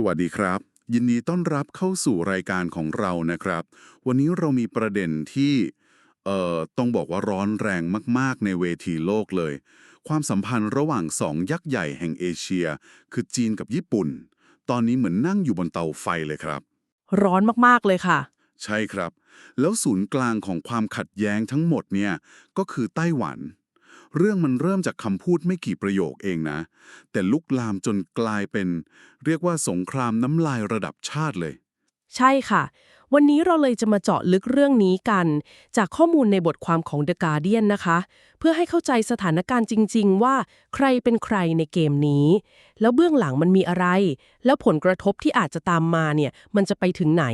สวัสดีครับ ยินดีต้อนรับเข้าสู่รายการของเรานะครับ วันนี้เรามีประเด็นที่เอ่อต้องบอกว่าร้อนแรงมาก ๆ ในเวทีโลกเลย ความสัมพันธ์ระหว่างสองยักษ์ใหญ่แห่งเอเชีย คือจีนกับญี่ปุ่น ตอนนี้เหมือนนั่งอยู่บนเตาไฟเลยครับ ร้อนมากๆเลยค่ะ ใช่ครับ แล้วศูนย์กลางของความขัดแย้งทั้งหมดเนี่ยก็คือไต้หวัน เรื่องมันเริ่มจากคำพูดไม่กี่ประโยคเองนะ แต่ลุกลามจนกลายเป็น เรียกว่าสงครามน้ำลายระดับชาติเลย ใช่ค่ะ วันนี้เราเลยจะมาเจาะลึกเรื่องนี้กัน จากข้อมูลในบทความของ The Guardian นะคะ เพื่อให้เข้าใจสถานการณ์จริง ๆ ว่าใครเป็นใครในเกมนี้ แล้วเบื้องหลังมันมีอะไร แล้วผลกระทบที่อาจจะตามมาเนี่ยมันจะไปถึงไหน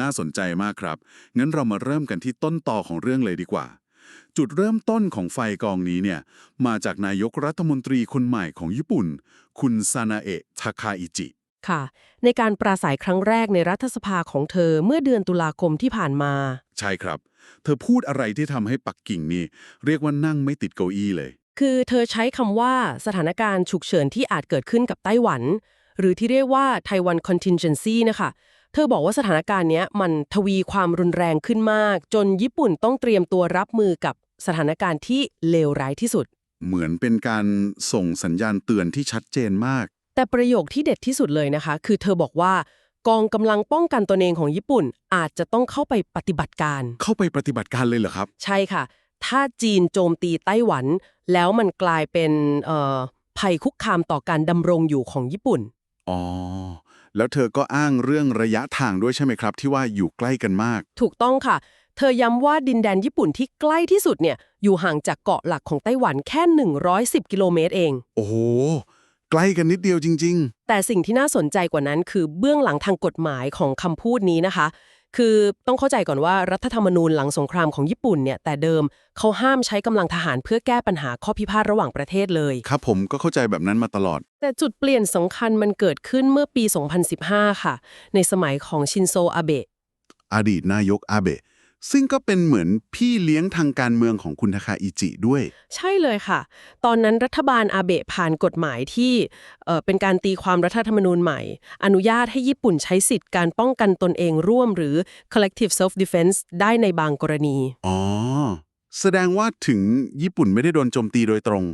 น่าสนใจมากครับ งั้นเรามาเริ่มกันที่ต้นต่อของเรื่องเลยดีกว่า จุดเริ่มต้นของไฟกองนี้เนี่ยมาจากนายกรัฐมนตรีคนใหม่ของญี่ปุ่น คุณซานาเอะทาคาอิจิ ค่ะ ในการปราศัยครั้งแรกในรัฐสภาของเธอเมื่อเดือนตุลาคมที่ผ่านมา ใช่ครับ เธอพูดอะไรที่ทำให้ปักกิ่งนี่ เรียกว่านั่งไม่ติดเก้าอี้เลย คือเธอใช้คำว่าสถานการณ์ฉุกเฉินที่อาจเกิดขึ้นกับไต้หวัน หรือที่เรียกว่า Taiwan Contingency นะคะ เธอบอกว่าสถานการณ์เนี้ยมันทวีความรุนแรงขึ้นมาก จนญี่ปุ่นต้องเตรียมตัวรับมือกับสถานการณ์ที่เลวร้ายที่สุด เหมือนเป็นการส่งสัญญาณเตือนที่ชัดเจนมาก แต่ประโยคที่เด็ดที่สุดเลยนะคะ คือเธอบอกว่ากองกำลังป้องกันตนเองของญี่ปุ่น อาจจะต้องเข้าไปปฏิบัติการ เข้าไปปฏิบัติการเลยเหรอครับ ใช่ค่ะ ถ้าจีนโจมตีไต้หวัน แล้วมันกลายเป็นเอ่อภัยคุกคามต่อการดำรงอยู่ของญี่ปุ่น อ๋อ แล้วเธอก็อ้างเรื่องระยะทางด้วยใช่ไหมครับ ที่ว่าอยู่ใกล้กันมาก ถูกต้องค่ะ เธอย้ำว่าดินแดนญี่ปุ่นที่ใกล้ที่สุดเนี่ยอยู่ห่างจากเกาะหลักของไต้หวันแค่ 110 กิโลเมตรเอง โอ้โหใกล้กันนิดเดียวจริงแต่สิ่งที่น่าสนใจกว่านั้นคือเบื้องหลังทางกฎหมายของคำพูดนี้นะคะ คือต้องเข้าใจก่อนว่ารัฐธรรมนูญหลังสงครามของญี่ปุ่นเนี่ยแต่เดิมเขาห้ามใช้กำลังทหารเพื่อแก้ปัญหาข้อพิพาทระหว่างประเทศเลยๆครับผมก็เข้าใจแบบนั้นมาตลอด แต่จุดเปลี่ยนสำคัญมันเกิดขึ้นเมื่อปี 2015 ค่ะ ในสมัยของชินโซอาเบะอดีตนายกอาเบะ ซึ่งก็เป็นเหมือนพี่เลี้ยงทางการเมืองของคุณทาคาอิจิด้วย ใช่เลยค่ะ ตอนนั้นรัฐบาลอาเบะผ่านกฎหมายที่เอ่อเป็นการตีความรัฐธรรมนูญใหม่ อนุญาตให้ญี่ปุ่นใช้สิทธิ์การป้องกันตนเองร่วมหรือ collective self defense ได้ในบางกรณี อ๋อ แสดงว่าถึงญี่ปุ่นไม่ได้โดนโจมตีโดยตรง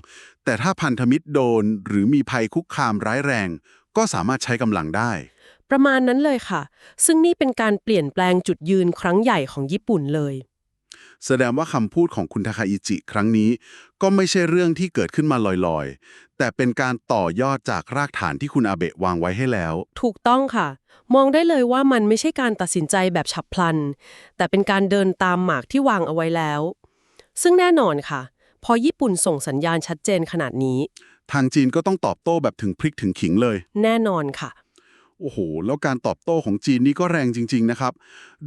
แต่ถ้าพันธมิตรโดนหรือมีภัยคุกคามร้ายแรง ก็สามารถใช้กำลังได้ ประมาณนั้นเลยค่ะ ซึ่งนี่เป็นการเปลี่ยนแปลงจุดยืนครั้งใหญ่ของญี่ปุ่นเลย แสดงว่าคำพูดของคุณทาคาอิจิครั้งนี้ ก็ไม่ใช่เรื่องที่เกิดขึ้นมาลอยๆ แต่เป็นการต่อยอดจากรากฐานที่คุณอาเบะวางไว้ให้แล้ว ถูกต้องค่ะ มองได้เลยว่ามันไม่ใช่การตัดสินใจแบบฉับพลัน แต่เป็นการเดินตามหมากที่วางเอาไว้แล้ว ซึ่งแน่นอนค่ะ พอญี่ปุ่นส่งสัญญาณชัดเจนขนาดนี้ ทางจีนก็ต้องตอบโต้แบบถึงพริกถึงขิงเลย แน่นอนค่ะ โอ้โห แล้วการตอบโต้ของจีนนี่ก็แรงจริง ๆ นะครับ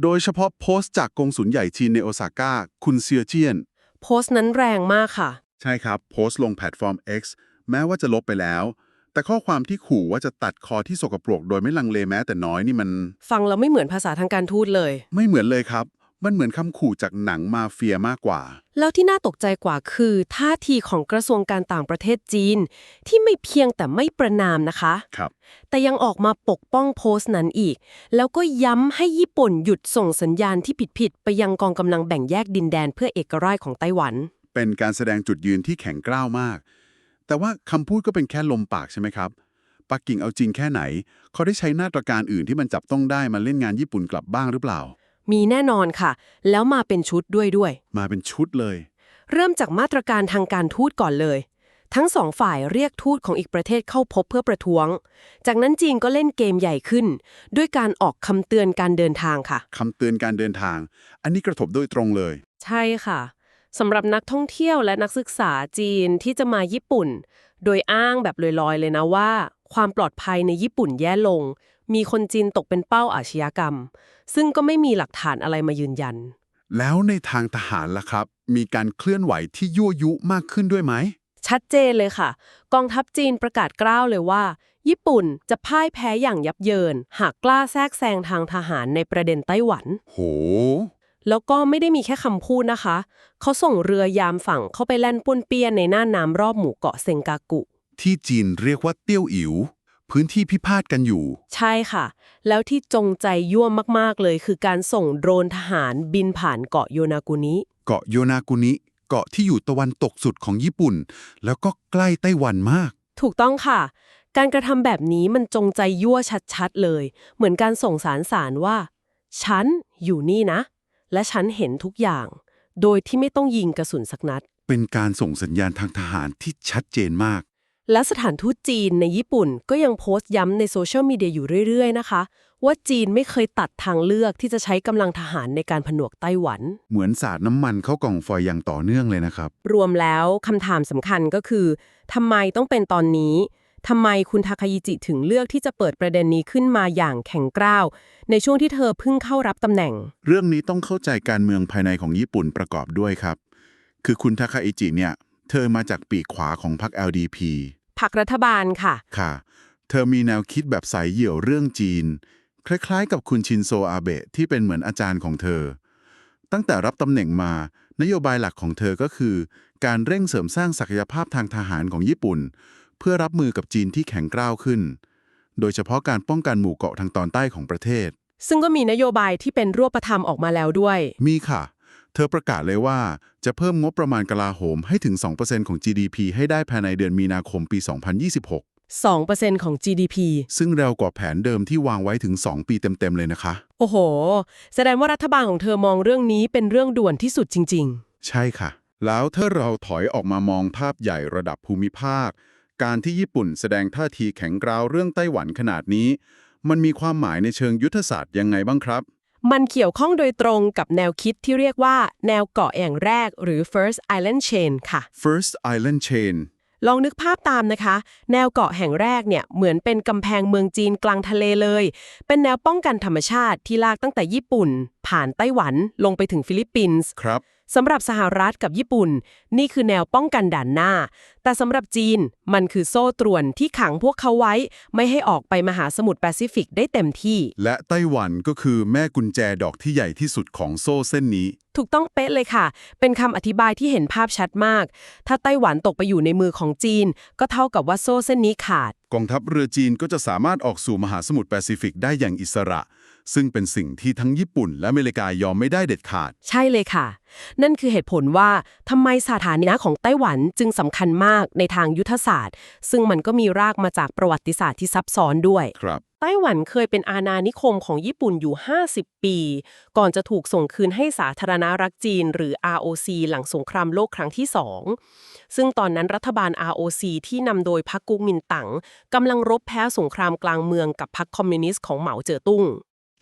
โดยเฉพาะโพสต์จากกงสุลใหญ่จีนในโอซาก้าคุณเซียเจียน โพสต์นั้นแรงมากค่ะ ใช่ครับ โพสต์ลงแพลตฟอร์ม X แม้ว่าจะลบไปแล้ว แต่ข้อความที่ขู่ว่าจะตัดคอที่สกปรกโดยไม่ลังเลแม้แต่น้อยนี่มัน ฟังแล้วไม่เหมือนภาษาทางการทูตเลย ไม่เหมือนเลยครับ มันเหมือนคำขู่จากหนังมาเฟียมากกว่า แล้วที่น่าตกใจกว่าคือท่าทีของกระทรวงการต่างประเทศจีน ที่ไม่เพียงแต่ไม่ประนามนะคะ ครับ แต่ยังออกมาปกป้องโพสต์นั้นอีก แล้วก็ย้ำให้ญี่ปุ่นหยุดส่งสัญญาณที่ผิดๆไปยังกองกำลังแบ่งแยกดินแดนเพื่อเอกราชของไต้หวัน เป็นการแสดงจุดยืนที่แข็งกร้าวมาก แต่ว่าคำพูดก็เป็นแค่ลมปากใช่ไหมครับปักกิ่งเอาจริงแค่ไหน เขาได้ใช้มาตรการอื่นที่มันจับต้องได้มาเล่นงานญี่ปุ่นกลับบ้างหรือเปล่า มีแน่นอนค่ะ แล้วมาเป็นชุดด้วยด้วย มาเป็นชุดเลย เริ่มจากมาตรการทางการทูตก่อนเลย ทั้งสองฝ่ายเรียกทูตของอีกประเทศเข้าพบเพื่อประท้วง จากนั้นจีนก็เล่นเกมใหญ่ขึ้น ด้วยการออกคำเตือนการเดินทางค่ะ คำเตือนการเดินทาง อันนี้กระทบโดยตรงเลย ใช่ค่ะสำหรับนักท่องเที่ยวและนักศึกษาจีนที่จะมาญี่ปุ่น โดยอ้างแบบลอยๆเลยนะว่า ความปลอดภัยในญี่ปุ่นแย่ลง มีคนจีนตกเป็นเป้าอาชญากรรม ซึ่งก็ไม่มีหลักฐานอะไรมายืนยัน แล้วในทางทหารล่ะครับ มีการเคลื่อนไหวที่ยั่วยุมากขึ้นด้วยไหม ชัดเจนเลยค่ะ กองทัพจีนประกาศกล้าวเลยว่า ญี่ปุ่นจะพ่ายแพ้อย่างยับเยิน หากกล้าแทรกแซงทางทหารในประเด็นไต้หวัน โห แล้วก็ไม่ได้มีแค่คำพูดนะคะ เขาส่งเรือยามฝั่งเข้าไปแล่นป้วนเปี้ยนในหน้าน้ำรอบหมู่เกาะเซงกากุ ที่จีนเรียกว่าเตี้ยวอิ๋ว พื้นที่พิพาทกันอยู่ ใช่ค่ะ แล้วที่จงใจยั่วมากๆเลย คือการส่งโดรนทหารบินผ่านเกาะโยนากุนิ เกาะโยนากุนิ เกาะที่อยู่ตะวันตกสุดของญี่ปุ่น แล้วก็ใกล้ไต้หวันมาก ถูกต้องค่ะ การกระทำแบบนี้มันจงใจยั่วชัดๆเลย เหมือนการส่งสารสารว่า ฉันอยู่นี่นะ และฉันเห็นทุกอย่าง โดยที่ไม่ต้องยิงกระสุนสักนัด เป็นการส่งสัญญาณทางทหารที่ชัดเจนมาก และสถานทูตจีนในญี่ปุ่นก็ยังโพสต์ย้ำในโซเชียลมีเดียอยู่เรื่อยๆ นะคะ ว่าจีนไม่เคยตัดทางเลือกที่จะใช้กำลังทหารในการผนวกไต้หวัน เหมือนสาดน้ำมันเข้ากล่องฟอยล์อย่างต่อเนื่องเลยนะครับ รวมแล้วคำถามสำคัญก็คือทำไมต้องเป็นตอนนี้ทำไมคุณทาคายิจิถึงเลือกที่จะเปิดประเด็นนี้ขึ้นมาอย่างแข็งกร้าว ในช่วงที่เธอเพิ่งเข้ารับตำแหน่ง เรื่องนี้ต้องเข้าใจการเมืองภายในของญี่ปุ่นประกอบด้วยครับ คือคุณทาคาอิจิเนี่ย เธอมาจากปีกขวาของพรรค LDP พักรัฐบาลค่ะ ค่ะ เธอมีแนวคิดแบบสายเหี่ยวเรื่องจีน คล้ายๆ กับคุณชินโซอาเบะที่เป็นเหมือนอาจารย์ของเธอ ตั้งแต่รับตำแหน่งมานโยบายหลักของเธอก็คือ การเร่งเสริมสร้างศักยภาพทางทหารของญี่ปุ่น เพื่อรับมือกับจีนที่แข็งกร้าวขึ้น โดยเฉพาะการป้องกันหมู่เกาะทางตอนใต้ของประเทศ ซึ่งก็มีนโยบายที่เป็นรูปธรรมออกมาแล้วด้วย มีค่ะเธอประกาศเลยว่าจะเพิ่มงบประมาณกลาโหมให้ถึง 2%ของ GDP ให้ได้ภายในเดือนมีนาคมปี 2026 2%ของ GDP ซึ่งเร็วกว่าแผนเดิมที่วางไว้ถึง 2 ปีเต็ม ๆ เลยนะคะ โอ้โห แสดงว่ารัฐบาลของเธอมองเรื่องนี้เป็นเรื่องด่วนที่สุดจริงใช่ค่ะ แล้วถ้าเราถอยออกมามองภาพใหญ่ระดับภูมิภาค การที่ญี่ปุ่นแสดงท่าทีแข็งกร้าวเรื่องไต้หวันขนาดนี้ มันมีความหมายในเชิงยุทธศาสตร์ยังไงบ้างครับๆ มันเกี่ยวข้องโดยตรงกับแนวคิดที่เรียกว่า แนวเกาะแอ่งแรกหรือ first island chain ค่ะ First Island Chain ลองนึกภาพตามนะคะ แนวเกาะแห่งแรกเนี่ยเหมือนเป็นกำแพงเมืองจีนกลางทะเลเลย เป็นแนวป้องกันธรรมชาติที่ลากตั้งแต่ญี่ปุ่น ผ่านไต้หวันลงไปถึงฟิลิปปินส์ครับ สำหรับสหรัฐกับญี่ปุ่น นี่คือแนวป้องกันด่านหน้า แต่สำหรับจีนมันคือโซ่ตรวนที่ขังพวกเขาไว้ ไม่ให้ออกไปมหาสมุทรแปซิฟิกได้เต็มที่ และไต้หวันก็คือแม่กุญแจดอกที่ใหญ่ที่สุดของโซ่เส้นนี้ ถูกต้องเป๊ะเลยค่ะ เป็นคำอธิบายที่เห็นภาพชัดมาก ถ้าไต้หวันตกไปอยู่ในมือของจีน ก็เท่ากับว่าโซ่เส้นนี้ขาด กองทัพเรือจีนก็จะสามารถออกสู่มหาสมุทรแปซิฟิกได้อย่างอิสระ ซึ่งเป็นสิ่งที่ทั้งญี่ปุ่นและอเมริกายอมไม่ได้เด็ดขาด ใช่เลยค่ะ นั่นคือเหตุผลว่าทำไมสถานะของไต้หวันจึงสำคัญมากในทางยุทธศาสตร์ ซึ่งมันก็มีรากมาจากประวัติศาสตร์ที่ซับซ้อนด้วย ครับ ไต้หวันเคยเป็นอาณานิคมของญี่ปุ่นอยู่ 50 ปี ก่อนจะถูกส่งคืนให้สาธารณรัฐจีน หรือ ROC หลังสงครามโลกครั้งที่2ซึ่งตอนนั้นรัฐบาล ROC ที่นำโดยพรรคกุกมินตั๋งกำลังรบแพ้สงครามกลางเมืองกับพรรคคอมมิวนิสต์ของเหมาเจ๋อตุ้ง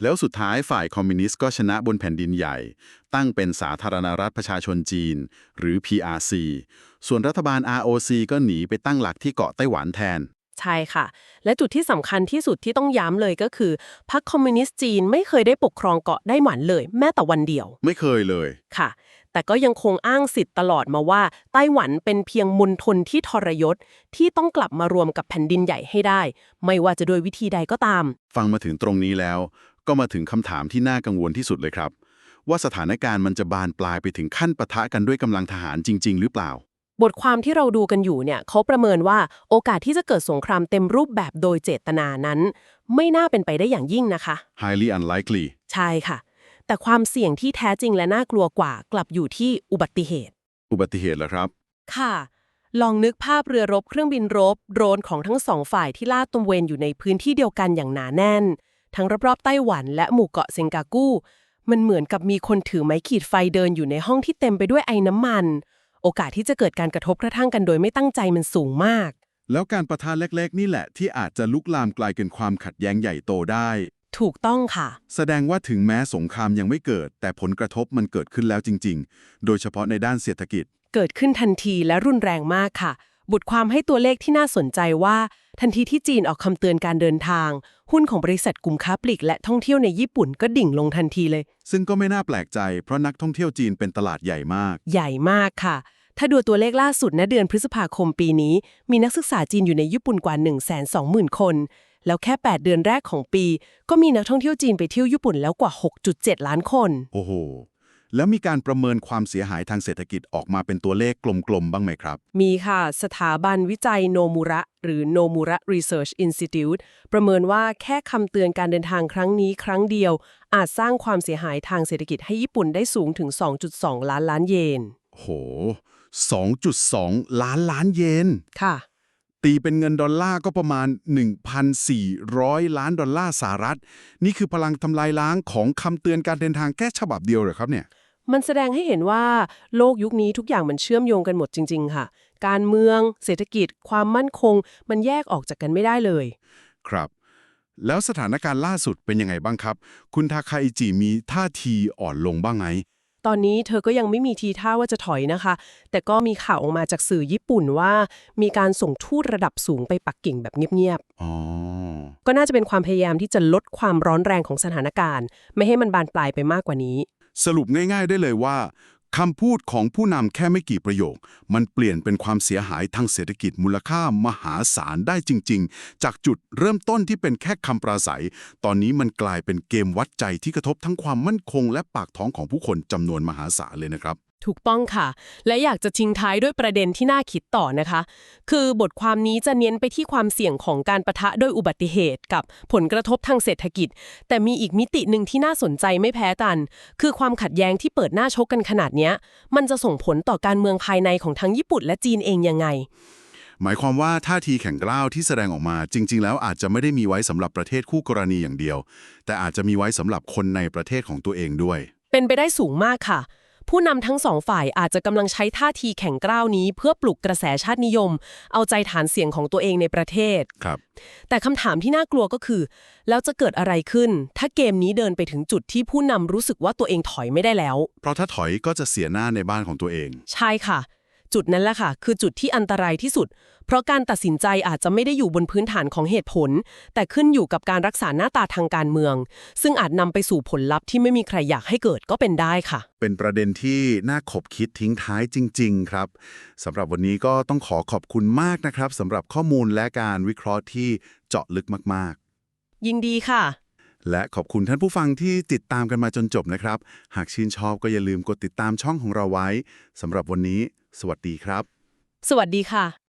แล้วสุดท้ายฝ่ายคอมมิวนิสต์ก็ชนะบนแผ่นดินใหญ่ ตั้งเป็นสาธารณรัฐประชาชนจีน หรือ PRC ส่วนรัฐบาล ROC ก็หนีไปตั้งหลักที่เกาะไต้หวันแทน ใช่ค่ะ และจุดที่สำคัญที่สุดที่ต้องย้ำเลยก็คือพรรคคอมมิวนิสต์จีนไม่เคยได้ปกครองเกาะไต้หวันเลย แม้แต่วันเดียว ไม่เคยเลยค่ะ แต่ก็ยังคงอ้างสิทธิ์ตลอดมาว่า ไต้หวันเป็นเพียงมณฑลที่ทรยศที่ต้องกลับมารวมกับแผ่นดินใหญ่ให้ได้ ไม่ว่าจะโดยวิธีใดก็ตาม ฟังมาถึงตรงนี้แล้ว ก็มาถึงคำถามที่น่ากังวลที่สุดเลยครับ ว่าสถานการณ์มันจะบานปลายไปถึงขั้นปะทะกันด้วยกำลังทหารจริง ๆ หรือเปล่า บทความที่เราดูกันอยู่เนี่ยเขาประเมินว่าโอกาสที่จะเกิดสงครามเต็มรูปแบบโดยเจตนานั้น ไม่น่าเป็นไปได้อย่างยิ่งนะคะ highly unlikely ใช่ค่ะ แต่ความเสี่ยงที่แท้จริงและน่ากลัวกว่ากลับอยู่ที่อุบัติเหตุ อุบัติเหตุเหรอครับ ค่ะ ลองนึกภาพเรือรบเครื่องบินรบโดรนของทั้งสองฝ่ายที่ลาดตระเวนอยู่ในพื้นที่เดียวกันอย่างหนาแน่น ทั้งรอบๆไต้หวันและหมู่เกาะเซงกากูมันเหมือนกับมีคนถือไม้ขีดไฟเดินอยู่ในห้องที่เต็มไปด้วยไอ้น้ำมัน โอกาสที่จะเกิดการกระทบกระทั่งกันโดยไม่ตั้งใจมันสูงมาก แล้วการประทะเล็กๆ นี่แหละที่อาจจะลุกลามกลายเป็นความขัดแย้งใหญ่โตได้ ถูกต้องค่ะ แสดงว่าถึงแม้สงครามยังไม่เกิด แต่ผลกระทบมันเกิดขึ้นแล้วจริง ๆ โดยเฉพาะในด้านเศรษฐกิจ เกิดขึ้นทันทีและรุนแรงมากค่ะบุตรความให้ตัวเลขที่น่าสนใจว่า ทันทีที่จีนออกคำเตือนการเดินทาง หุ้นของบริษัทกลุ่มค้าปลีกและท่องเที่ยวในญี่ปุ่นก็ดิ่งลงทันทีเลย ซึ่งก็ไม่น่าแปลกใจ เพราะนักท่องเที่ยวจีนเป็นตลาดใหญ่มาก ใหญ่มากค่ะ ถ้าดูตัวเลขล่าสุดณเดือนพฤษภาคมปีนี้ มีนักศึกษาจีนอยู่ในญี่ปุ่นกว่า 1 2 0 0 0 0 คน แล้วแค่ 8 เดือนแรกของปี ก็มีนักท่องเที่ยวจีนไปเที่ยวญี่ปุ่นแล้วกว่า 6.7 ล้านคน โอ้โห แล้วมีการประเมินความเสียหายทางเศรษฐกิจออกมาเป็นตัวเลขกลมๆ บ้างไหมครับ มีค่ะ สถาบันวิจัยโนมุระ หรือ Nomura Research Institute ประเมินว่าแค่คำเตือนการเดินทางครั้งนี้ครั้งเดียว อาจสร้างความเสียหายทางเศรษฐกิจให้ญี่ปุ่นได้สูงถึง 2.2 ล้านล้านเยน โห 2.2 ล้านล้านเยน ค่ะ ตีเป็นเงินดอลลาร์ก็ประมาณ 1,400 ล้านดอลลาร์สหรัฐ นี่คือพลังทำลายล้างของคำเตือนการเดินทางแค่ฉบับเดียวเหรอครับเนี่ย มันแสดงให้เห็นว่าโลกยุคนี้ทุกอย่างมันเชื่อมโยงกันหมดจริง ๆ ค่ะ การเมือง เศรษฐกิจ ความมั่นคง มันแยกออกจากกันไม่ได้เลย ครับแล้วสถานการณ์ล่าสุดเป็นยังไงบ้างครับ คุณทาคาอิจิมีท่าทีอ่อนลงบ้างไหม ตอนนี้เธอก็ยังไม่มีทีท่าว่าจะถอยนะคะ แต่ก็มีข่าวออกมาจากสื่อญี่ปุ่นว่า มีการส่งทูตระดับสูงไปปักกิ่งแบบเงียบอ๋อๆก็น่าจะเป็นความพยายามที่จะลดความร้อนแรงของสถานการณ์ ไม่ให้มันบานปลายไปมากกว่านี้ สรุปง่าย ๆ ได้เลยว่า คำพูดของผู้นำแค่ไม่กี่ประโยค มันเปลี่ยนเป็นความเสียหายทางเศรษฐกิจมูลค่ามหาศาลได้จริง ๆ จากจุดเริ่มต้นที่เป็นแค่คำปราศัย ตอนนี้มันกลายเป็นเกมวัดใจที่กระทบทั้งความมั่นคงและปากท้องของผู้คนจำนวนมหาศาลเลยนะครับ ถูกต้องค่ะ และอยากจะทิ้งท้ายด้วยประเด็นที่น่าคิดต่อนะคะ คือบทความนี้จะเน้นไปที่ความเสี่ยงของการประทะด้วยอุบัติเหตุกับผลกระทบทางเศรษฐกิจ แต่มีอีกมิติหนึ่งที่น่าสนใจไม่แพ้กัน คือความขัดแย้งที่เปิดหน้าชกกันขนาดเนี้ยมันจะส่งผลต่อการเมืองภายในของทั้งญี่ปุ่นและจีนเองยังไง หมายความว่าท่าทีแข็งกร้าวที่แสดงออกมา จริง ๆ แล้วอาจจะไม่ได้มีไว้สำหรับประเทศคู่กรณีอย่างเดียว แต่อาจจะมีไว้สำหรับคนในประเทศของตัวเองด้วย เป็นไปได้สูงมากค่ะ ผู้นำทั้งสองฝ่ายอาจจะกำลังใช้ท่าทีแข็งกร้าวนี้ เพื่อปลุกกระแสชาตินิยม เอาใจฐานเสียงของตัวเองในประเทศครับ แต่คำถามที่น่ากลัวก็คือ แล้วจะเกิดอะไรขึ้น ถ้าเกมนี้เดินไปถึงจุดที่ผู้นำรู้สึกว่าตัวเองถอยไม่ได้แล้ว เพราะถ้าถอยก็จะเสียหน้าในบ้านของตัวเอง ใช่ค่ะ จุดนั้นแหละค่ะ คือจุดที่อันตรายที่สุด เพราะการตัดสินใจอาจจะไม่ได้อยู่บนพื้นฐานของเหตุผล แต่ขึ้นอยู่กับการรักษาหน้าตาทางการเมือง ซึ่งอาจนำไปสู่ผลลัพธ์ที่ไม่มีใครอยากให้เกิดก็เป็นได้ค่ะ เป็นประเด็นที่น่าขบคิดทิ้งท้ายจริง ๆ ครับสำหรับวันนี้ก็ต้องขอขอบคุณมากนะครับสำหรับข้อมูลและการวิเคราะห์ที่เจาะลึกมากยินดีค่ะๆและขอบคุณท่านผู้ฟังที่ติดตามกันมาจนจบนะครับ หากชื่นชอบก็อย่าลืมกดติดตามช่องของเราไว้สำหรับวันนี้ สวัสดีครับ สวัสดีค่ะ